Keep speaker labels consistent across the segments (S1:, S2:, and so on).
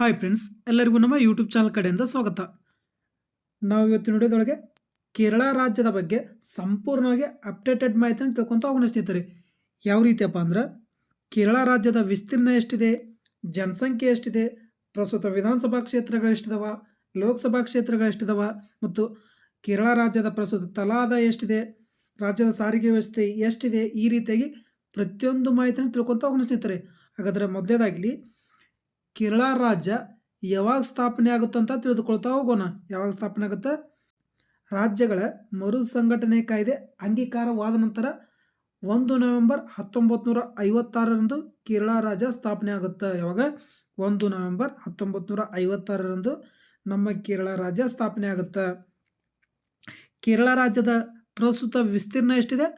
S1: Hi friends ಎಲ್ಲರಿಗೂ ನಮ್ಮ YouTube channel ಕಡೆಯಿಂದ ಸ್ವಾಗತ. ನಾವು ಇವತ್ತು ವಿಡಿಯೋದೊಳಗೆ ಕೇರಳ ರಾಜ್ಯದ ಬಗ್ಗೆ ಸಂಪೂರ್ಣವಾಗಿ ಅಪ್ಡೇಟೆಡ್ ಮಾಹಿತಿಯನ್ನು ತಿಳ್ಕೊತ ಹೋಗೋಣ ಸ್ನೇಹಿತರೆ. ಯಾವ ರೀತಿಯಪ್ಪ ಅಂದ್ರೆ, ಕೇರಳ ರಾಜ್ಯದ ವಿಸ್ತೀರ್ಣ ಎಷ್ಟಿದೆ, ಜನಸಂಖ್ಯೆ ಎಷ್ಟಿದೆ, ಪ್ರಸ್ತುತ ವಿಧಾನಸಭಾ ಕ್ಷೇತ್ರಗಳು ಎಷ್ಟಿದಾವ, ಲೋಕಸಭಾ ಕ್ಷೇತ್ರಗಳು ಎಷ್ಟಿದಾವ, ಮತ್ತು ಕೇರಳ ರಾಜ್ಯದ ಪ್ರಸ್ತುತ ತಲಾದ ಎಷ್ಟಿದೆ, ರಾಜ್ಯದ ಸಾರಿಗೆ ವ್ಯವಸ್ಥೆ ಎಷ್ಟಿದೆ, ಈ ರೀತಿಯಾಗಿ ಪ್ರತಿಯೊಂದು ಮಾಹಿತಿಯನ್ನು ತಿಳ್ಕೊತ ಹೋಗೋಣ ಸ್ನೇಹಿತರೆ. ಹಾಗಾದರೆ ಮೊದಲೇದಾಗಲಿ ಕೇರಳ ರಾಜ್ಯ ಯಾವಾಗ ಸ್ಥಾಪನೆ ಆಗುತ್ತೆ ಅಂತ ತಿಳಿದುಕೊಳ್ತಾ ಹೋಗೋಣ. ಯಾವಾಗ ಸ್ಥಾಪನೆ ಆಗುತ್ತೆ? ರಾಜ್ಯಗಳ ಮರು ಸಂಘಟನೆ ಕಾಯ್ದೆ ಅಂಗೀಕಾರವಾದ ನಂತರ ಒಂದು ನವೆಂಬರ್ ಹತ್ತೊಂಬತ್ತು ನೂರ ಐವತ್ತಾರರಂದು ಕೇರಳ ರಾಜ್ಯ ಸ್ಥಾಪನೆ ಆಗುತ್ತೆ. ಯಾವಾಗ? ಒಂದು ನವೆಂಬರ್ ಹತ್ತೊಂಬತ್ತು ನೂರ ಐವತ್ತಾರರಂದು ನಮ್ಮ ಕೇರಳ ರಾಜ್ಯ ಸ್ಥಾಪನೆ ಆಗುತ್ತೆ. ಕೇರಳ ರಾಜ್ಯದ ಪ್ರಸ್ತುತ ವಿಸ್ತೀರ್ಣ ಎಷ್ಟಿದೆ?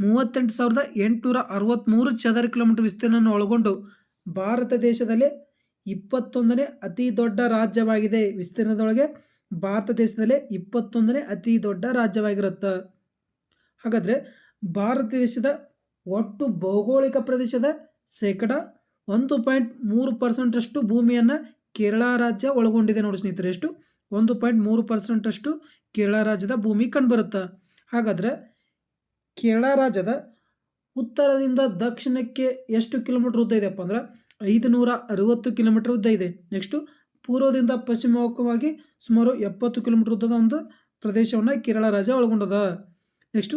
S1: ಮೂವತ್ತೆಂಟು ಸಾವಿರದ ಎಂಟುನೂರ ಅರವತ್ತ್ಮೂರು ಚದರ ಕಿಲೋಮೀಟರ್ ವಿಸ್ತೀರ್ಣವನ್ನು ಒಳಗೊಂಡು ಭಾರತ ದೇಶದಲ್ಲಿ ಇಪ್ಪತ್ತೊಂದನೇ ಅತಿ ದೊಡ್ಡ ರಾಜ್ಯವಾಗಿದೆ. ವಿಸ್ತೀರ್ಣದೊಳಗೆ ಭಾರತ ದೇಶದಲ್ಲೇ ಇಪ್ಪತ್ತೊಂದನೇ ಅತಿ ದೊಡ್ಡ ರಾಜ್ಯವಾಗಿರುತ್ತೆ. ಹಾಗಾದರೆ ಭಾರತ ದೇಶದ ಒಟ್ಟು ಭೌಗೋಳಿಕ ಪ್ರದೇಶದ ಶೇಕಡ ಒಂದು ಪಾಯಿಂಟ್ ಮೂರು ಪರ್ಸೆಂಟಷ್ಟು ಭೂಮಿಯನ್ನು ಕೇರಳ ರಾಜ್ಯ ಒಳಗೊಂಡಿದೆ ನೋಡಿ ಸ್ನೇಹಿತರೆ. ಎಷ್ಟು? ಒಂದು ಪಾಯಿಂಟ್ ಮೂರು ಪರ್ಸೆಂಟಷ್ಟು ಕೇರಳ ರಾಜ್ಯದ ಭೂಮಿ ಕಂಡುಬರುತ್ತೆ. ಹಾಗಾದರೆ ಕೇರಳ ರಾಜ್ಯದ ಉತ್ತರದಿಂದ ದಕ್ಷಿಣಕ್ಕೆ ಎಷ್ಟು ಕಿಲೋಮೀಟ್ರ್ ಉದ್ದ ಇದೆಯಪ್ಪ ಅಂದ್ರೆ ಐದು ನೂರ ಅರುವತ್ತು ಕಿಲೋಮೀಟರ್ ಉದ್ದ ಇದೆ. ನೆಕ್ಸ್ಟು ಪೂರ್ವದಿಂದ ಪಶ್ಚಿಮವಾಗಿ ಸುಮಾರು ಎಪ್ಪತ್ತು ಕಿಲೋಮೀಟರ್ ಉದ್ದದ ಒಂದು ಪ್ರದೇಶವನ್ನು ಕೇರಳ ರಾಜ್ಯ ಒಳಗೊಂಡದ. ನೆಕ್ಸ್ಟು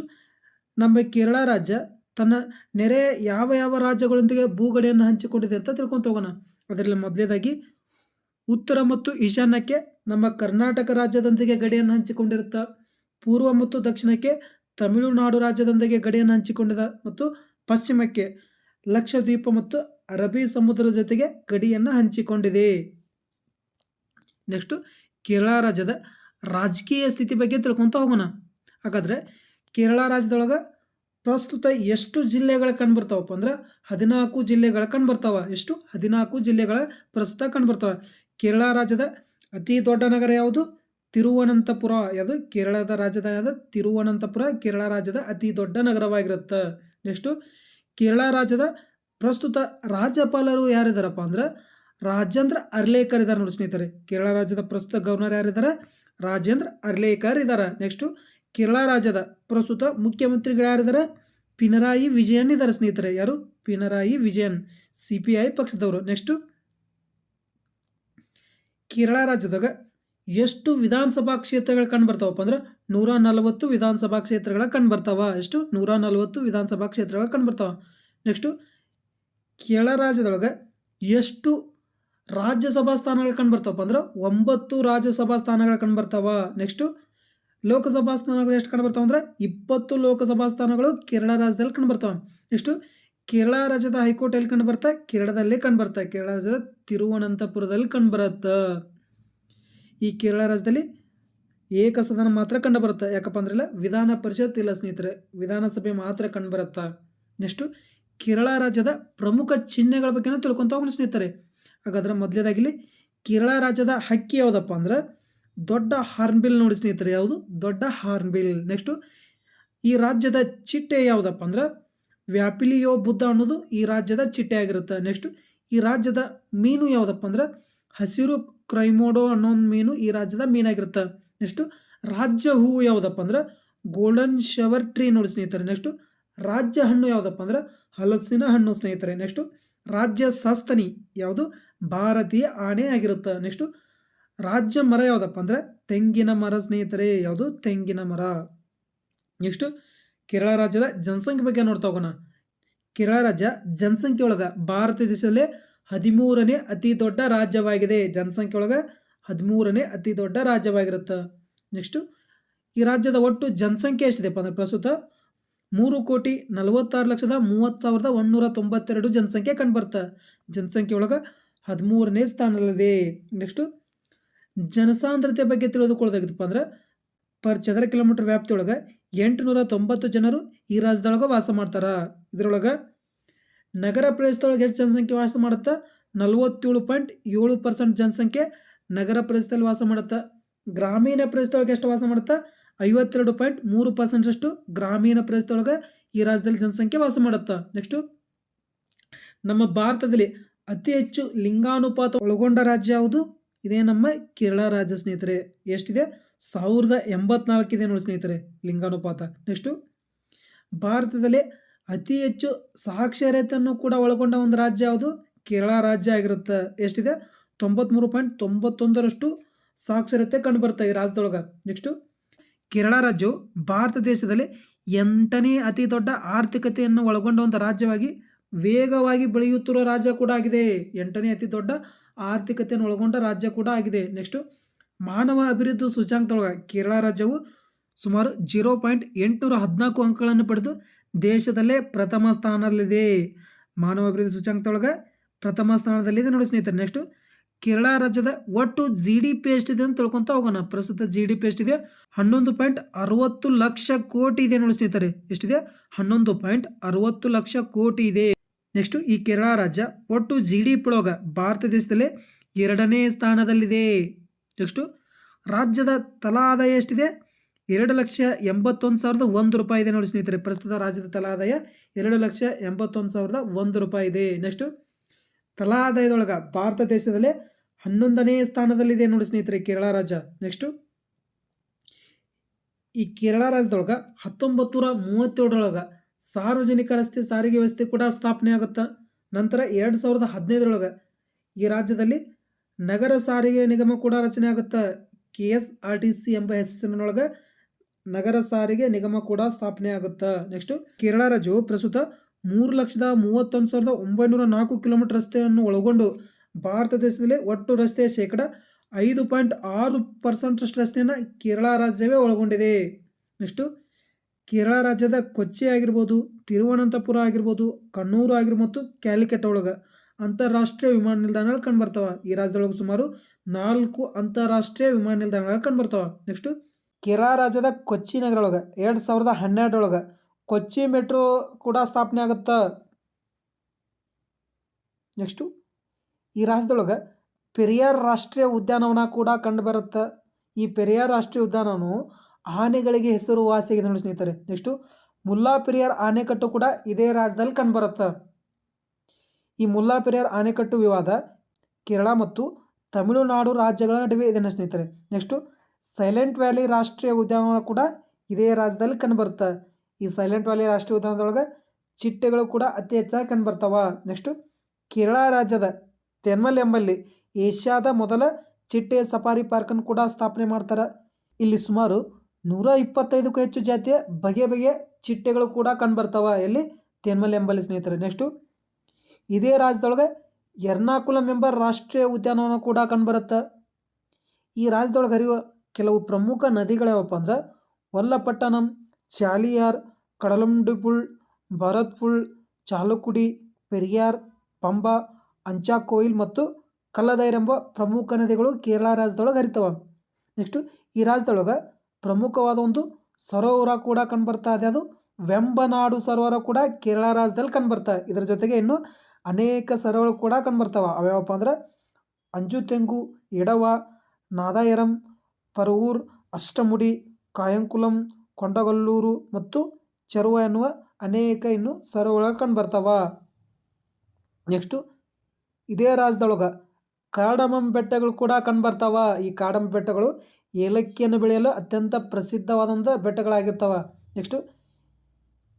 S1: ನಮ್ಮ ಕೇರಳ ರಾಜ್ಯ ತನ್ನ ನೆರೆಯ ಯಾವ ಯಾವ ರಾಜ್ಯಗಳೊಂದಿಗೆ ಭೂಗಡೆಯನ್ನು ಹಂಚಿಕೊಂಡಿದೆ ಅಂತ ತಿಳ್ಕೊಂತ ಹೋಗೋಣ. ಅದರಲ್ಲಿ ಮೊದಲೇದಾಗಿ, ಉತ್ತರ ಮತ್ತು ಈಶಾನ್ಯಕ್ಕೆ ನಮ್ಮ ಕರ್ನಾಟಕ ರಾಜ್ಯದೊಂದಿಗೆ ಗಡಿಯನ್ನು ಹಂಚಿಕೊಂಡಿರುತ್ತ, ಪೂರ್ವ ಮತ್ತು ದಕ್ಷಿಣಕ್ಕೆ ತಮಿಳುನಾಡು ರಾಜ್ಯದೊಂದಿಗೆ ಗಡಿಯನ್ನು ಹಂಚಿಕೊಂಡಿದೆ ಮತ್ತು ಪಶ್ಚಿಮಕ್ಕೆ ಲಕ್ಷದ್ವೀಪ ಮತ್ತು ಅರಬ್ಬಿ ಸಮುದ್ರದ ಜೊತೆಗೆ ಗಡಿಯನ್ನು ಹಂಚಿಕೊಂಡಿದೆ. ನೆಕ್ಸ್ಟು ಕೇರಳ ರಾಜ್ಯದ ರಾಜಕೀಯ ಸ್ಥಿತಿ ಬಗ್ಗೆ ತಿಳ್ಕೊತ ಹೋಗೋಣ. ಹಾಗಾದರೆ ಕೇರಳ ರಾಜ್ಯದೊಳಗೆ ಪ್ರಸ್ತುತ ಎಷ್ಟು ಜಿಲ್ಲೆಗಳು ಕಂಡುಬರ್ತಾವಪ್ಪ ಅಂದ್ರೆ ಹದಿನಾಲ್ಕು ಜಿಲ್ಲೆಗಳು ಕಂಡುಬರ್ತಾವ ಎಷ್ಟು? ಹದಿನಾಲ್ಕು ಜಿಲ್ಲೆಗಳ ಪ್ರಸ್ತುತ ಕಂಡುಬರ್ತಾವ ಕೇರಳ ರಾಜ್ಯದ ಅತಿ ದೊಡ್ಡ ನಗರ ಯಾವುದು? ತಿರುವನಂತಪುರ. ಯಾವುದು? ಕೇರಳದ ರಾಜಧಾನಿ ಆದ ತಿರುವನಂತಪುರ ಕೇರಳ ರಾಜ್ಯದ ಅತಿ ದೊಡ್ಡ ನಗರವಾಗಿರುತ್ತೆ. ನೆಕ್ಸ್ಟು ಕೇರಳ ರಾಜ್ಯದ ಪ್ರಸ್ತುತ ರಾಜ್ಯಪಾಲರು ಯಾರಿದ್ದಾರಪ್ಪ ಅಂದ್ರೆ ರಾಜೇಂದ್ರ ಅರ್ಲೇಕರ್ ಇದ್ದಾರೆ ನೋಡಿ ಸ್ನೇಹಿತರೆ. ಕೇರಳ ರಾಜ್ಯದ ಪ್ರಸ್ತುತ ಗವರ್ನರ್ ಯಾರಿದ್ದಾರೆ ರಾಜೇಂದ್ರ ಅರ್ಲೇಕರ್ ಇದ್ದಾರೆ ನೆಕ್ಸ್ಟು ಕೇರಳ ರಾಜ್ಯದ ಪ್ರಸ್ತುತ ಮುಖ್ಯಮಂತ್ರಿಗಳು ಯಾರಿದ್ದಾರೆ ಪಿನರಾಯಿ ವಿಜಯನ್ ಇದ್ದಾರೆ ಸ್ನೇಹಿತರೆ. ಯಾರು? Pinarayi Vijayan C P I ಪಕ್ಷದವರು. ನೆಕ್ಸ್ಟು ಕೇರಳ ರಾಜ್ಯದಾಗ ಎಷ್ಟು ವಿಧಾನಸಭಾ ಕ್ಷೇತ್ರಗಳು ಕಂಡು ಬರ್ತಾವಪ್ಪ ಅಂದ್ರೆ ನೂರ ನಲವತ್ತು ವಿಧಾನಸಭಾ ಕ್ಷೇತ್ರಗಳ ಕಂಡು ಬರ್ತಾವ. ಎಷ್ಟು? ನೂರ ನಲವತ್ತು ವಿಧಾನಸಭಾ ಕ್ಷೇತ್ರಗಳು ಕಂಡು ಬರ್ತಾವ. ನೆಕ್ಸ್ಟು ಕೇರಳ ರಾಜ್ಯದೊಳಗೆ ಎಷ್ಟು ರಾಜ್ಯಸಭಾ ಸ್ಥಾನಗಳು ಕಂಡು ಬರ್ತಾವಪ್ಪ ಅಂದ್ರೆ ಒಂಬತ್ತು ರಾಜ್ಯಸಭಾ ಸ್ಥಾನಗಳು ಕಂಡು ಬರ್ತಾವ ನೆಕ್ಸ್ಟು ಲೋಕಸಭಾ ಸ್ಥಾನಗಳು ಎಷ್ಟು ಕಂಡು ಬರ್ತಾವ ಅಂದ್ರೆ ಇಪ್ಪತ್ತು ಲೋಕಸಭಾ ಸ್ಥಾನಗಳು ಕೇರಳ ರಾಜ್ಯದಲ್ಲಿ ಕಂಡು ಬರ್ತಾವೆ ನೆಕ್ಸ್ಟು ಕೇರಳ ರಾಜ್ಯದ ಹೈಕೋರ್ಟ್ ಎಲ್ಲಿ ಕಂಡು ಬರ್ತಾ ಕೇರಳದಲ್ಲೇ ಕಂಡು ಬರ್ತಾ ಕೇರಳ ರಾಜ್ಯದ ತಿರುವನಂತಪುರದಲ್ಲಿ ಕಂಡು ಬರುತ್ತೆ ಈ ಕೇರಳ ರಾಜ್ಯದಲ್ಲಿ ಏಕಸದನ ಮಾತ್ರ ಕಂಡು ಬರುತ್ತೆ ಯಾಕಪ್ಪ ಅಂದ್ರೆ ವಿಧಾನ ಪರಿಷತ್ ಇಲ್ಲ ಸ್ನೇಹಿತರೆ, ವಿಧಾನಸಭೆ ಮಾತ್ರ ಕಂಡು ಬರುತ್ತಾ ನೆಕ್ಸ್ಟು ಕೇರಳ ರಾಜ್ಯದ ಪ್ರಮುಖ ಚಿಹ್ನೆಗಳ ಬಗ್ಗೆನೂ ತಿಳ್ಕೊತ ಹೋಗೋಣ ಸ್ನೇಹಿತರೆ. ಹಾಗಾದ್ರೆ ಮೊದಲೇದಾಗಿಲಿ ಕೇರಳ ರಾಜ್ಯದ ಹಕ್ಕಿ ಯಾವುದಪ್ಪ ಅಂದ್ರೆ ದೊಡ್ಡ ಹಾರ್ನ್ಬಿಲ್ ನೋಡಿ ಸ್ನೇಹಿತರೆ, ಯಾವುದು? ದೊಡ್ಡ ಹಾರ್ನ್ಬಿಲ್ ನೆಕ್ಸ್ಟು ಈ ರಾಜ್ಯದ ಚಿಟ್ಟೆ ಯಾವುದಪ್ಪ ಅಂದ್ರೆ ವ್ಯಾಪಿಲಿಯೋ ಬುದ್ಧ ಅನ್ನೋದು ಈ ರಾಜ್ಯದ ಚಿಟ್ಟೆ ಆಗಿರುತ್ತೆ. ನೆಕ್ಸ್ಟು ಈ ರಾಜ್ಯದ ಮೀನು ಯಾವುದಪ್ಪ ಅಂದ್ರೆ ಹಸಿರು ಕ್ರೈಮೋಡೋ ಅನ್ನೋ ಒಂದು ಮೀನು ಈ ರಾಜ್ಯದ ಮೀನಾಗಿರುತ್ತೆ ನೆಕ್ಸ್ಟು ರಾಜ್ಯ ಹೂವು ಯಾವುದಪ್ಪ ಅಂದ್ರೆ ಗೋಲ್ಡನ್ ಶವರ್ ಟ್ರೀ ನೋಡಿ ಸ್ನೇಹಿತರೆ. ನೆಕ್ಸ್ಟು ರಾಜ್ಯ ಹಣ್ಣು ಯಾವುದಪ್ಪ ಅಂದ್ರೆ ಹಲಸಿನ ಹಣ್ಣು ಸ್ನೇಹಿತರೆ ನೆಕ್ಸ್ಟು ರಾಜ್ಯ ಸಸ್ತನಿ ಯಾವುದು? ಭಾರತೀಯ ಆಣೆ ಆಗಿರುತ್ತೆ. ನೆಕ್ಸ್ಟು ರಾಜ್ಯ ಮರ ಯಾವುದಪ್ಪ ಅಂದರೆ ತೆಂಗಿನ ಮರ ಸ್ನೇಹಿತರೆ, ಯಾವುದು? ತೆಂಗಿನ ಮರ. ನೆಕ್ಸ್ಟು ಕೇರಳ ರಾಜ್ಯದ ಜನಸಂಖ್ಯೆ ಬಗ್ಗೆ ನೋಡ್ತಾ ಹೋಗೋಣ. ಕೇರಳ ರಾಜ್ಯ ಜನಸಂಖ್ಯೆ ಒಳಗೆ ಭಾರತ ದೇಶದಲ್ಲೇ ಹದಿಮೂರನೇ ಅತಿ ದೊಡ್ಡ ರಾಜ್ಯವಾಗಿದೆ. ಜನಸಂಖ್ಯೆ ಒಳಗೆ ಹದಿಮೂರನೇ ಅತಿ ದೊಡ್ಡ ರಾಜ್ಯವಾಗಿರುತ್ತೆ. ನೆಕ್ಸ್ಟು ಈ ರಾಜ್ಯದ ಒಟ್ಟು ಜನಸಂಖ್ಯೆ ಎಷ್ಟಿದೆಪ್ಪ ಅಂದರೆ ಪ್ರಸ್ತುತ ಮೂರು ಕೋಟಿ ನಲವತ್ತಾರು ಲಕ್ಷದ ಮೂವತ್ತು ಸಾವಿರದ ಒಂದುನೂರ ತೊಂಬತ್ತೆರಡು ಜನಸಂಖ್ಯೆ ಕಂಡುಬರ್ತಾ. ಜನಸಂಖ್ಯೆ ಒಳಗೆ ಹದಿಮೂರನೇ ಸ್ಥಾನದಲ್ಲಿದೆ. ನೆಕ್ಸ್ಟು ಜನಸಾಂದ್ರತೆ ಬಗ್ಗೆ ತಿಳಿದುಕೊಳ್ಳೋದಾಗಿತ್ತಪ್ಪ ಅಂದ್ರೆ ಪರ್ ಚದರ ಕಿಲೋಮೀಟರ್ ವ್ಯಾಪ್ತಿಯೊಳಗೆ ಎಂಟುನೂರ ತೊಂಬತ್ತು ಜನರು ಈ ರಾಜ್ಯದೊಳಗೆ ವಾಸ ಮಾಡ್ತಾರೆ. ಇದರೊಳಗೆ ನಗರ ಪ್ರದೇಶದೊಳಗೆ ಎಷ್ಟು ಜನಸಂಖ್ಯೆ ವಾಸ ಮಾಡುತ್ತಾ? ನಲವತ್ತೇಳು ಪಾಯಿಂಟ್ ಏಳು ಪರ್ಸೆಂಟ್ ಜನಸಂಖ್ಯೆ ನಗರ ಪ್ರದೇಶದಲ್ಲಿ ವಾಸ ಮಾಡುತ್ತಾ. ಗ್ರಾಮೀಣ ಪ್ರದೇಶದೊಳಗೆ ಎಷ್ಟು ವಾಸ ಮಾಡುತ್ತಾ? ಐವತ್ತೆರಡು ಪಾಯಿಂಟ್ ಮೂರು ಪರ್ಸೆಂಟಷ್ಟು ಗ್ರಾಮೀಣ ಪ್ರದೇಶದೊಳಗೆ ಈ ರಾಜ್ಯದಲ್ಲಿ ಜನಸಂಖ್ಯೆ ವಾಸ ಮಾಡುತ್ತೆ. ನೆಕ್ಸ್ಟು ನಮ್ಮ ಭಾರತದಲ್ಲಿ ಅತಿ ಹೆಚ್ಚು ಲಿಂಗಾನುಪಾತ ಒಳಗೊಂಡ ರಾಜ್ಯ ಯಾವುದು? ಇದೇ ನಮ್ಮ ಕೇರಳ ರಾಜ್ಯ ಸ್ನೇಹಿತರೆ. ಎಷ್ಟಿದೆ? ಸಾವಿರದ ಎಂಬತ್ನಾಲ್ಕಿದೆ ನೋಡಿ ಸ್ನೇಹಿತರೆ, ಲಿಂಗಾನುಪಾತ. ನೆಕ್ಸ್ಟು ಭಾರತದಲ್ಲಿ ಅತಿ ಹೆಚ್ಚು ಸಾಕ್ಷರತೆಯನ್ನು ಕೂಡ ಒಳಗೊಂಡ ಒಂದು ರಾಜ್ಯ ಯಾವುದು? ಕೇರಳ ರಾಜ್ಯ ಆಗಿರುತ್ತೆ. ಎಷ್ಟಿದೆ? ತೊಂಬತ್ತ್ಮೂರು ಪಾಯಿಂಟ್ ತೊಂಬತ್ತೊಂದರಷ್ಟು ಸಾಕ್ಷರತೆ ಕಂಡುಬರುತ್ತೆ ಈ ರಾಜ್ಯದೊಳಗೆ. ನೆಕ್ಸ್ಟು ಕೇರಳ ರಾಜ್ಯವು ಭಾರತ ದೇಶದಲ್ಲಿ ಎಂಟನೇ ಅತಿ ದೊಡ್ಡ ಆರ್ಥಿಕತೆಯನ್ನು ಒಳಗೊಂಡ ಒಂದು ರಾಜ್ಯವಾಗಿ ವೇಗವಾಗಿ ಬೆಳೆಯುತ್ತಿರುವ ರಾಜ್ಯ ಕೂಡ ಆಗಿದೆ. ಎಂಟನೇ ಅತಿ ದೊಡ್ಡ ಆರ್ಥಿಕತೆಯನ್ನು ಒಳಗೊಂಡ ರಾಜ್ಯ ಕೂಡ ಆಗಿದೆ. ನೆಕ್ಸ್ಟು ಮಾನವ ಅಭಿವೃದ್ಧಿ ಸೂಚ್ಯಾಂಕದೊಳಗೆ ಕೇರಳ ರಾಜ್ಯವು ಸುಮಾರು ಜೀರೋ ಪಾಯಿಂಟ್ ಎಂಟುನೂರ ಹದಿನಾಲ್ಕು ಅಂಕಗಳನ್ನು ಪಡೆದು ದೇಶದಲ್ಲೇ ಪ್ರಥಮ ಸ್ಥಾನದಲ್ಲಿದೆ. ಮಾನವ ಅಭಿವೃದ್ಧಿ ಸೂಚ್ಯಾಂಕದೊಳಗೆ ಪ್ರಥಮ ಸ್ಥಾನದಲ್ಲಿದೆ ನೋಡಿ ಸ್ನೇಹಿತರೆ. ನೆಕ್ಸ್ಟು ಕೇರಳ ರಾಜ್ಯದ ಒಟ್ಟು ಜಿ ಡಿ ಪಿ ಎಷ್ಟಿದೆ ಅಂತ ತಿಳ್ಕೊತ ಹೋಗೋಣ. ಪ್ರಸ್ತುತ ಜಿ ಡಿ ಪಿ ಎಷ್ಟಿದೆ? ಹನ್ನೊಂದು ಪಾಯಿಂಟ್ ಅರವತ್ತು ಲಕ್ಷ ಕೋಟಿ ಇದೆ ನೋಡಿ ಸ್ನೇಹಿತರೆ. ಎಷ್ಟಿದೆ? ಹನ್ನೊಂದು ಪಾಯಿಂಟ್ ಅರವತ್ತು ಲಕ್ಷ ಕೋಟಿ ಇದೆ. ನೆಕ್ಸ್ಟು ಈ ಕೇರಳ ರಾಜ್ಯ ಒಟ್ಟು ಜಿ ಡಿ ಪಿ ಒಳಗ ಭಾರತ ದೇಶದಲ್ಲೇ ಎರಡನೇ ಸ್ಥಾನದಲ್ಲಿದೆ. ನೆಕ್ಸ್ಟು ರಾಜ್ಯದ ತಲಾ ಆದಾಯ ಎಷ್ಟಿದೆ? ಎರಡು ಲಕ್ಷ ಎಂಬತ್ತೊಂದು ಸಾವಿರದ ಒಂದು ರೂಪಾಯಿ ಇದೆ ನೋಡಿ ಸ್ನೇಹಿತರೆ. ಪ್ರಸ್ತುತ ರಾಜ್ಯದ ತಲಾ ಆದಾಯ ಎರಡು ಲಕ್ಷ ಎಂಬತ್ತೊಂದು ಸಾವಿರದ ಒಂದು ರೂಪಾಯಿ ಇದೆ. ನೆಕ್ಸ್ಟು ತಲಾ ಆದಾಯದೊಳಗೆ ಭಾರತ ದೇಶದಲ್ಲೇ ಹನ್ನೊಂದನೇ ಸ್ಥಾನದಲ್ಲಿದೆ ನೋಡಿ ಸ್ನೇಹಿತರೆ ಕೇರಳ ರಾಜ್ಯ. ನೆಕ್ಸ್ಟು ಈ ಕೇರಳ ರಾಜ್ಯದೊಳಗೆ ಹತ್ತೊಂಬತ್ತು ನೂರ ಮೂವತ್ತೇಳರೊಳಗೆ ಸಾರ್ವಜನಿಕ ರಸ್ತೆ ಸಾರಿಗೆ ವ್ಯವಸ್ಥೆ ಕೂಡ ಸ್ಥಾಪನೆ ಆಗುತ್ತೆ. ನಂತರ ಎರಡು ಸಾವಿರದ ಹದಿನೈದರೊಳಗೆ ಈ ರಾಜ್ಯದಲ್ಲಿ ನಗರ ಸಾರಿಗೆ ನಿಗಮ ಕೂಡ ರಚನೆ ಆಗುತ್ತೆ. K S R T C ಎಂಬ ಹೆಸರಿನೊಳಗೆ ನಗರ ಸಾರಿಗೆ ನಿಗಮ ಕೂಡ ಸ್ಥಾಪನೆ ಆಗುತ್ತೆ. ನೆಕ್ಸ್ಟು ಕೇರಳ ರಾಜ್ಯವು ಪ್ರಸ್ತುತ ಮೂರು ಲಕ್ಷದ ಮೂವತ್ತೊಂದು ಸಾವಿರದ ಒಂಬೈನೂರ ನಾಲ್ಕು ಕಿಲೋಮೀಟರ್ ರಸ್ತೆಯನ್ನು ಒಳಗೊಂಡು ಭಾರತ ದೇಶದಲ್ಲಿ ಒಟ್ಟು ರಸ್ತೆಯ ಶೇಕಡ ಐದು ಪಾಯಿಂಟ್ ಆರು ಪರ್ಸೆಂಟಷ್ಟು ರಸ್ತೆಯನ್ನು ಕೇರಳ ರಾಜ್ಯವೇ ಒಳಗೊಂಡಿದೆ. ನೆಕ್ಸ್ಟು, ಕೇರಳ ರಾಜ್ಯದ ಕೊಚ್ಚಿ ಆಗಿರ್ಬೋದು, ತಿರುವನಂತಪುರ ಆಗಿರ್ಬೋದು, ಕಣ್ಣೂರು ಆಗಿರ್ಬೋದು ಮತ್ತು ಕ್ಯಾಲಿಕೆಟ್ ಒಳಗೆ ಅಂತಾರಾಷ್ಟ್ರೀಯ ವಿಮಾನ ನಿಲ್ದಾಣಗಳು ಕಂಡುಬರ್ತಾವೆ. ಈ ರಾಜ್ಯದೊಳಗೆ ಸುಮಾರು ನಾಲ್ಕು ಅಂತಾರಾಷ್ಟ್ರೀಯ ವಿಮಾನ ನಿಲ್ದಾಣಗಳು ಕಂಡುಬರ್ತಾವೆ. ನೆಕ್ಸ್ಟು, ಕೇರಳ ರಾಜ್ಯದ ಕೊಚ್ಚಿ ನಗರೊಳಗೆ ಎರಡು ಸಾವಿರದ ಹನ್ನೆರಡರೊಳಗೆ ಕೊಚ್ಚಿ ಮೆಟ್ರೋ ಕೂಡ ಸ್ಥಾಪನೆ ಆಗುತ್ತೆ? ನೆಕ್ಸ್ಟು, ಈ ರಾಜ್ಯದೊಳಗೆ ಪೆರಿಯಾರ್ ರಾಷ್ಟ್ರೀಯ ಉದ್ಯಾನವನ ಕೂಡ ಕಂಡುಬರುತ್ತೆ ಈ ಪೆರಿಯಾರ್ ರಾಷ್ಟ್ರೀಯ ಉದ್ಯಾನವನವು ಆನೆಗಳಿಗೆ ಹೆಸರುವಾಸಿಯಾಗಿದೆ ನೋಡಿ ಸ್ನೇಹಿತರೆ. ನೆಕ್ಸ್ಟು, ಮುಲ್ಲಾ ಪೆರಿಯಾರ್ ಆನೆಕಟ್ಟು ಕೂಡ ಇದೇ ರಾಜ್ಯದಲ್ಲಿ ಕಂಡುಬರುತ್ತೆ ಈ ಮುಲ್ಲಾ ಪೆರಿಯಾರ್ ಆನೆಕಟ್ಟು ವಿವಾದ ಕೇರಳ ಮತ್ತು ತಮಿಳುನಾಡು ರಾಜ್ಯಗಳ ನಡುವೆ ಇದೆ ಸ್ನೇಹಿತರೆ. ನೆಕ್ಸ್ಟು, ಸೈಲೆಂಟ್ ವ್ಯಾಲಿ ರಾಷ್ಟ್ರೀಯ ಉದ್ಯಾನವನ ಕೂಡ ಇದೇ ರಾಜ್ಯದಲ್ಲಿ ಕಂಡುಬರುತ್ತೆ ಈ ಸೈಲೆಂಟ್ ವ್ಯಾಲಿ ರಾಷ್ಟ್ರೀಯ ಉದ್ಯಾನದೊಳಗೆ ಚಿಟ್ಟೆಗಳು ಕೂಡ ಅತಿ ಹೆಚ್ಚಾಗಿ ಕಂಡುಬರ್ತಾವ. ನೆಕ್ಸ್ಟು ಕೇರಳ ರಾಜ್ಯದ ತೆನ್ಮಲ್ ಎಂಬಲ್ಲಿ ಏಷ್ಯಾದ ಮೊದಲ ಚಿಟ್ಟೆ ಸಫಾರಿ ಪಾರ್ಕನ್ನು ಕೂಡ ಸ್ಥಾಪನೆ ಮಾಡ್ತಾರೆ. ಇಲ್ಲಿ ಸುಮಾರು ನೂರ ಇಪ್ಪತ್ತೈದಕ್ಕೂ ಹೆಚ್ಚು ಜಾತಿಯ ಬಗೆ ಬಗೆ ಚಿಟ್ಟೆಗಳು ಕೂಡ ಕಂಡುಬರ್ತಾವ ಎಲ್ಲಿ ತೆನ್ಮಲ್ ಎಂಬಲ್ಲಿ ಸ್ನೇಹಿತರೆ. ನೆಕ್ಸ್ಟು ಇದೇ ರಾಜ್ಯದೊಳಗೆ ಎರ್ನಾಕುಲಂ ಎಂಬ ರಾಷ್ಟ್ರೀಯ ಉದ್ಯಾನವನ ಕೂಡ ಕಂಡುಬರುತ್ತೆ. ಈ ರಾಜ್ಯದೊಳಗೆ ಹರಿಯುವ ಕೆಲವು ಪ್ರಮುಖ ನದಿಗಳ್ಯಾವಪ್ಪ ಅಂದ್ರೆ ವಲ್ಲಪಟ್ಟಣಂ ಚಾಲಿಯಾರ್ ಕಡಲಂಡಿಪುಳ್ ಭರತ್ಪುಳ್ ಚಾಲುಕುಡಿ ಪೆರಿಯಾರ್, ಪಂಬಾ, ಅಂಚಾಕೋಯಿಲ್ ಮತ್ತು ಕಲ್ಲದೈರ್ ಎಂಬ ಪ್ರಮುಖ ನದಿಗಳು ಕೇರಳ ರಾಜ್ಯದೊಳಗೆ ಹರಿತವ. ನೆಕ್ಸ್ಟು, ಈ ರಾಜ್ಯದೊಳಗೆ ಪ್ರಮುಖವಾದ ಒಂದು ಸರೋವರ ಕೂಡ ಕಂಡುಬರ್ತಾ ಇದೆ. ಅದು ವೆಂಬನಾಡು ಸರೋವರ ಕೂಡ ಕೇರಳ ರಾಜ್ಯದಲ್ಲಿ ಕಂಡುಬರ್ತಾ ಇದರ ಜೊತೆಗೆ ಇನ್ನು ಅನೇಕ ಸರೋವರ ಕೂಡ ಕಂಡುಬರ್ತಾವ. ಅವ್ಯಾವಪ್ಪ ಅಂದ್ರೆ ಅಂಜುತೆಂಗು, ಎಡವ, ನಾದಾಯರಂ, ಪರವೂರ್, ಅಷ್ಟಮುಡಿ, ಕಾಯಂಕುಲಂ ಕೊಂಡಗಲ್ಲೂರು ಮತ್ತು ಚರ್ವ ಎನ್ನುವ ಅನೇಕ ಇನ್ನು ಸರೋವರ ಕಂಡುಬರ್ತಾವ. ನೆಕ್ಸ್ಟು, ಇದೇ ರಾಜ್ಯದೊಳಗೆ ಕಾಡಮಂ ಬೆಟ್ಟಗಳು ಕೂಡ ಕಂಡುಬರ್ತಾವ. ಈ ಕಾಡಮ ಬೆಟ್ಟಗಳು ಏಲಕ್ಕಿಯನ್ನು ಬೆಳೆಯಲು ಅತ್ಯಂತ ಪ್ರಸಿದ್ಧವಾದಂಥ ಬೆಟ್ಟಗಳಾಗಿರ್ತವೆ. ನೆಕ್ಸ್ಟು,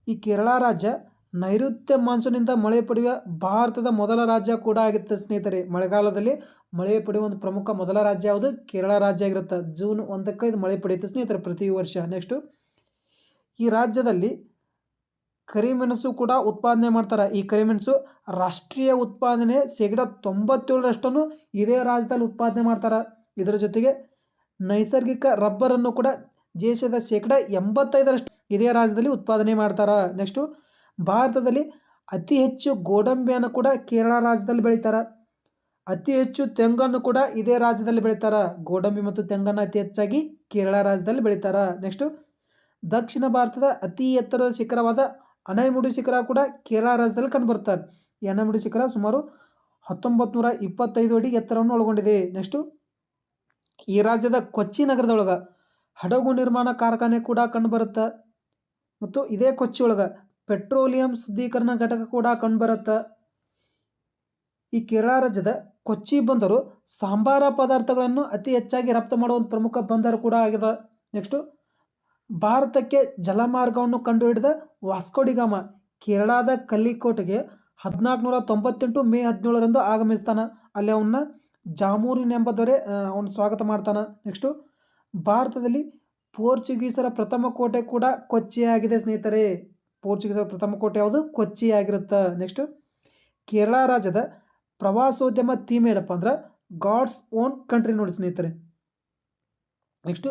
S1: ಈ ಕೇರಳ ರಾಜ್ಯ ನೈಋತ್ಯ ಮಾನ್ಸೂನಿಂದ ಮಳೆ ಪಡೆಯುವ ಭಾರತದ ಮೊದಲ ರಾಜ್ಯ ಕೂಡ ಆಗಿರುತ್ತೆ ಸ್ನೇಹಿತರೆ. ಮಳೆಗಾಲದಲ್ಲಿ ಮಳೆ ಪಡೆಯುವ ಒಂದು ಪ್ರಮುಖ ಮೊದಲ ರಾಜ್ಯ ಯಾವುದು? ಕೇರಳ ರಾಜ್ಯ ಆಗಿರುತ್ತೆ. ಜೂನ್ ಒಂದಕ್ಕೆ ಇದು ಮಳೆ ಪಡೆಯುತ್ತೆ ಸ್ನೇಹಿತರೆ ಪ್ರತಿ ವರ್ಷ. ನೆಕ್ಸ್ಟು ಈ ರಾಜ್ಯದಲ್ಲಿ ಕರಿಮೆಣಸು ಕೂಡ ಉತ್ಪಾದನೆ ಮಾಡ್ತಾರೆ. ಈ ಕರಿಮೆಣಸು ರಾಷ್ಟ್ರೀಯ ಉತ್ಪಾದನೆ ಶೇಕಡ ತೊಂಬತ್ತೇಳರಷ್ಟನ್ನು ಇದೇ ರಾಜ್ಯದಲ್ಲಿ ಉತ್ಪಾದನೆ ಮಾಡ್ತಾರೆ. ಇದರ ಜೊತೆಗೆ ನೈಸರ್ಗಿಕ ರಬ್ಬರನ್ನು ಕೂಡ ದೇಶದ ಶೇಕಡ ಎಂಬತ್ತೈದರಷ್ಟು ಇದೇ ರಾಜ್ಯದಲ್ಲಿ ಉತ್ಪಾದನೆ ಮಾಡ್ತಾರೆ. ನೆಕ್ಸ್ಟು ಭಾರತದಲ್ಲಿ ಅತಿ ಹೆಚ್ಚು ಗೋಡಂಬಿಯನ್ನು ಕೂಡ ಕೇರಳ ರಾಜ್ಯದಲ್ಲಿ ಬೆಳೀತಾರೆ. ಅತಿ ಹೆಚ್ಚು ತೆಂಗನ್ನು ಕೂಡ ಇದೇ ರಾಜ್ಯದಲ್ಲಿ ಬೆಳೀತಾರೆ. ಗೋಡಂಬಿ ಮತ್ತು ತೆಂಗನ್ನು ಅತಿ ಹೆಚ್ಚಾಗಿ ಕೇರಳ ರಾಜ್ಯದಲ್ಲಿ ಬೆಳೀತಾರೆ. ನೆಕ್ಸ್ಟು ದಕ್ಷಿಣ ಭಾರತದ ಅತಿ ಎತ್ತರದ ಶಿಖರವಾದ ಅನೈಮುಡಿ ಶಿಖರ ಕೂಡ ಕೇರಳ ರಾಜ್ಯದಲ್ಲಿ ಕಂಡುಬರ್ತಾರೆ ಈ ಶಿಖರ ಸುಮಾರು ಹತ್ತೊಂಬತ್ತು ನೂರ ಇಪ್ಪತ್ತೈದು ಅಡಿ ಎತ್ತರವನ್ನು ಒಳಗೊಂಡಿದೆ. ನೆಕ್ಸ್ಟು ಈ ರಾಜ್ಯದ ಕೊಚ್ಚಿ ನಗರದೊಳಗೆ ಹಡಗು ನಿರ್ಮಾಣ ಕಾರ್ಖಾನೆ ಕೂಡ ಕಂಡುಬರುತ್ತೆ. ಮತ್ತು ಇದೇ ಕೊಚ್ಚಿ ಒಳಗೆ ಪೆಟ್ರೋಲಿಯಂ ಶುದ್ಧೀಕರಣ ಘಟಕ ಕೂಡ ಕಂಡುಬರುತ್ತೆ. ಈ ಕೇರಳ ರಾಜ್ಯದ ಕೊಚ್ಚಿ ಬಂದರು ಸಾಂಬಾರ ಪದಾರ್ಥಗಳನ್ನು ಅತಿ ಹೆಚ್ಚಾಗಿ ರಫ್ತು ಮಾಡುವ ಪ್ರಮುಖ ಬಂದರು ಕೂಡ ಆಗಿದೆ. ನೆಕ್ಸ್ಟು ಭಾರತಕ್ಕೆ ಜಲಮಾರ್ಗವನ್ನು ಕಂಡುಹಿಡಿದ ವಾಸ್ಕೋಡಿಗಾಮ ಕೇರಳದ ಕಲ್ಲಿಕೋಟೆಗೆ ಹದಿನಾಲ್ಕುನೂರ ತೊಂಬತ್ತೆಂಟು ಮೇ ಹದಿನೇಳರಂದು ಆಗಮಿಸ್ತಾನೆ. ಅಲ್ಲಿ ಅವನ್ನ ಜಾಮೂರಿನ್ ಎಂಬ ದೊರೆ ಅವನು ಸ್ವಾಗತ ಮಾಡ್ತಾನೆ. ನೆಕ್ಸ್ಟು, ಭಾರತದಲ್ಲಿ ಪೋರ್ಚುಗೀಸರ ಪ್ರಥಮ ಕೋಟೆ ಕೂಡ ಕೊಚ್ಚಿ ಆಗಿದೆ ಸ್ನೇಹಿತರೆ. ಪೋರ್ಚುಗೀಸರ ಪ್ರಥಮ ಕೋಟೆ ಯಾವುದು? ಕೊಚ್ಚಿ ಆಗಿರುತ್ತೆ ನೆಕ್ಸ್ಟು, ಕೇರಳ ರಾಜ್ಯದ ಪ್ರವಾಸೋದ್ಯಮ ಥೀಮ್ ಏನಪ್ಪ ಅಂದ್ರೆ ಗಾಡ್ಸ್ ಓನ್ ಕಂಟ್ರಿ ನೋಡಿ ಸ್ನೇಹಿತರೆ. ನೆಕ್ಸ್ಟು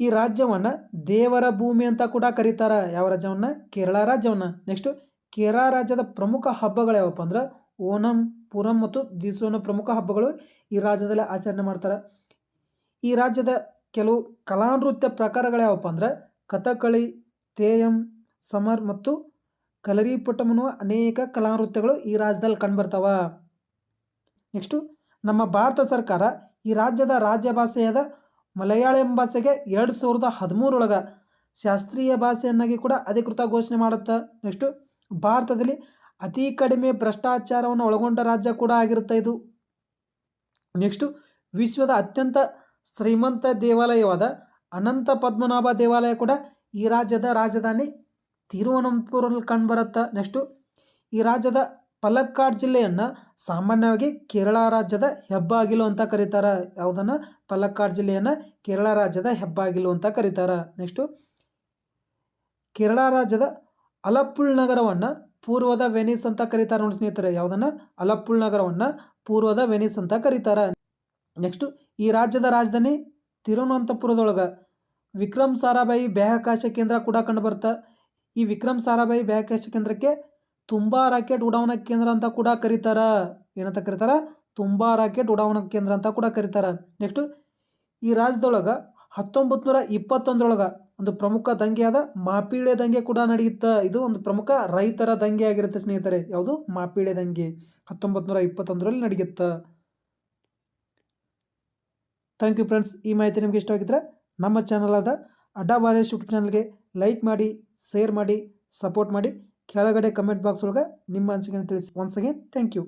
S1: ಈ ರಾಜ್ಯವನ್ನು ದೇವರ ಭೂಮಿ ಅಂತ ಕೂಡ ಕರೀತಾರೆ. ಯಾವ ರಾಜ್ಯವನ್ನು? ಕೇರಳ ರಾಜ್ಯವನ್ನು. ನೆಕ್ಸ್ಟು ಕೇರಳ ರಾಜ್ಯದ ಪ್ರಮುಖ ಹಬ್ಬಗಳು ಯಾವಪ್ಪ ಅಂದ್ರೆ ಓಣಂ, ಪುರಂ ಮತ್ತು ದಿಸೋನ ಪ್ರಮುಖ ಹಬ್ಬಗಳು ಈ ರಾಜ್ಯದಲ್ಲಿ ಆಚರಣೆ ಮಾಡ್ತಾರೆ. ಈ ರಾಜ್ಯದ ಕೆಲವು ಕಲಾನೃತ್ಯ ಪ್ರಕಾರಗಳು ಯಾವಪ್ಪ ಅಂದ್ರೆ ಕಥಕಳಿ, ತೇಯಂ, ಸಮರ್ ಮತ್ತು ಕಲರಿಪಟ್ಟಂ ಅನ್ನುವ ಅನೇಕ ಕಲಾನೃತ್ಯಗಳು ಈ ರಾಜ್ಯದಲ್ಲಿ ಕಂಡುಬರ್ತಾವ. ನೆಕ್ಸ್ಟು ನಮ್ಮ ಭಾರತ ಸರ್ಕಾರ ಈ ರಾಜ್ಯದ ರಾಜ್ಯ ಭಾಷೆಯಾದ ಮಲಯಾಳಂ ಭಾಷೆಗೆ ಎರಡು ಸಾವಿರದ ಹದಿಮೂರೊಳಗೆ ಶಾಸ್ತ್ರೀಯ ಭಾಷೆಯನ್ನಾಗಿ ಕೂಡ ಅಧಿಕೃತ ಘೋಷಣೆ ಮಾಡುತ್ತೆ. ನೆಕ್ಸ್ಟು, ಭಾರತದಲ್ಲಿ ಅತಿ ಕಡಿಮೆ ಭ್ರಷ್ಟಾಚಾರವನ್ನು ಒಳಗೊಂಡ ರಾಜ್ಯ ಕೂಡ ಆಗಿರುತ್ತೆ ಇದು. ನೆಕ್ಸ್ಟು, ವಿಶ್ವದ ಅತ್ಯಂತ ಶ್ರೀಮಂತ ದೇವಾಲಯವಾದ ಅನಂತ ಪದ್ಮನಾಭ ದೇವಾಲಯ ಕೂಡ ಈ ರಾಜ್ಯದ ರಾಜಧಾನಿ ತಿರುವನಂತಪುರಲ್ಲಿ ಕಂಡುಬರುತ್ತೆ. ನೆಕ್ಸ್ಟು, ಈ ರಾಜ್ಯದ ಪಲಕ್ಕಾಡ್ ಜಿಲ್ಲೆಯನ್ನು ಸಾಮಾನ್ಯವಾಗಿ ಕೇರಳ ರಾಜ್ಯದ ಹೆಬ್ಬಾಗಿಲು ಅಂತ ಕರೀತಾರೆ. ಯಾವುದನ್ನು ಪಲಕ್ಕಾಡ್ ಜಿಲ್ಲೆಯನ್ನು ಕೇರಳ ರಾಜ್ಯದ ಹೆಬ್ಬಾಗಿಲು ಅಂತ ಕರೀತಾರೆ. ನೆಕ್ಸ್ಟು, ಕೇರಳ ರಾಜ್ಯದ ಅಲಪ್ಪುಳ್ ನಗರವನ್ನು ಪೂರ್ವದ ವೆನಿಸ್ ಅಂತ ಕರೀತಾರೆ ನೋಡಿ ಸ್ನೇಹಿತರೆ. ಯಾವುದನ್ನು ಅಲಪ್ಪುಳ್ ನಗರವನ್ನು ಪೂರ್ವದ ವೆನಿಸ್ ಅಂತ ಕರೀತಾರೆ. ನೆಕ್ಸ್ಟು, ಈ ರಾಜ್ಯದ ರಾಜಧಾನಿ ತಿರುವನಂತಪುರದೊಳಗೆ ವಿಕ್ರಮ್ ಸಾರಾಭಾಯಿ ಬಾಹ್ಯಾಕಾಶ ಕೇಂದ್ರ ಕೂಡ ಕಂಡುಬರುತ್ತೆ ಈ ವಿಕ್ರಮ್ ಸಾರಾಭಾಯಿ ಬಾಹ್ಯಾಕಾಶ ಕೇಂದ್ರಕ್ಕೆ ತುಂಬ ರಾಕೆಟ್ ಉಡಾವಣಾ ಕೇಂದ್ರ ಅಂತ ಕೂಡ ಕರೀತಾರೆ. ಏನಂತ ಕರೀತಾರೆ? ತುಂಬಾ ರಾಕೆಟ್ ಉಡಾವಣಾ ಕೇಂದ್ರ ಅಂತ ಕೂಡ ಕರೀತಾರೆ. ನೆಕ್ಸ್ಟು ಈ ರಾಜ್ಯದೊಳಗೆ ಹತ್ತೊಂಬತ್ತು ನೂರ ಇಪ್ಪತ್ತೊಂದರೊಳಗೆ ಒಂದು ಪ್ರಮುಖ ದಂಗೆಯಾದ ಮಾಪಿಳೆ ದಂಗೆ ಕೂಡ ನಡೆಯುತ್ತೆ. ಇದು ಒಂದು ಪ್ರಮುಖ ರೈತರ ದಂಗೆ ಆಗಿರುತ್ತೆ ಸ್ನೇಹಿತರೆ. ಯಾವುದು? ಮಾಪಿಳೆ ದಂಗೆ. ಹತ್ತೊಂಬತ್ತು ನೂರ ಇಪ್ಪತ್ತೊಂದರಲ್ಲಿ ನಡೆಯುತ್ತೆ. ಥ್ಯಾಂಕ್ ಯು ಫ್ರೆಂಡ್ಸ್ ಈ ಮಾಹಿತಿ ನಿಮಗೆ ಇಷ್ಟವಾಗಿದ್ದರೆ ನಮ್ಮ ಚಾನಲ್ ಆದ ಅಡ್ಡಾ ಬಾರೇಶ್ ಯೂಟ್ಯೂಬ್ ಚಾನಲ್ಗೆ ಲೈಕ್ ಮಾಡಿ ಶೇರ್ ಮಾಡಿ ಸಪೋರ್ಟ್ ಮಾಡಿ. ಕೆಳಗಡೆ ಕಮೆಂಟ್ ಬಾಕ್ಸ್ ಒಳಗೆ ನಿಮ್ಮ ಅನಿಸಿಕೆ ತಿಳಿಸಿ. Once again thank you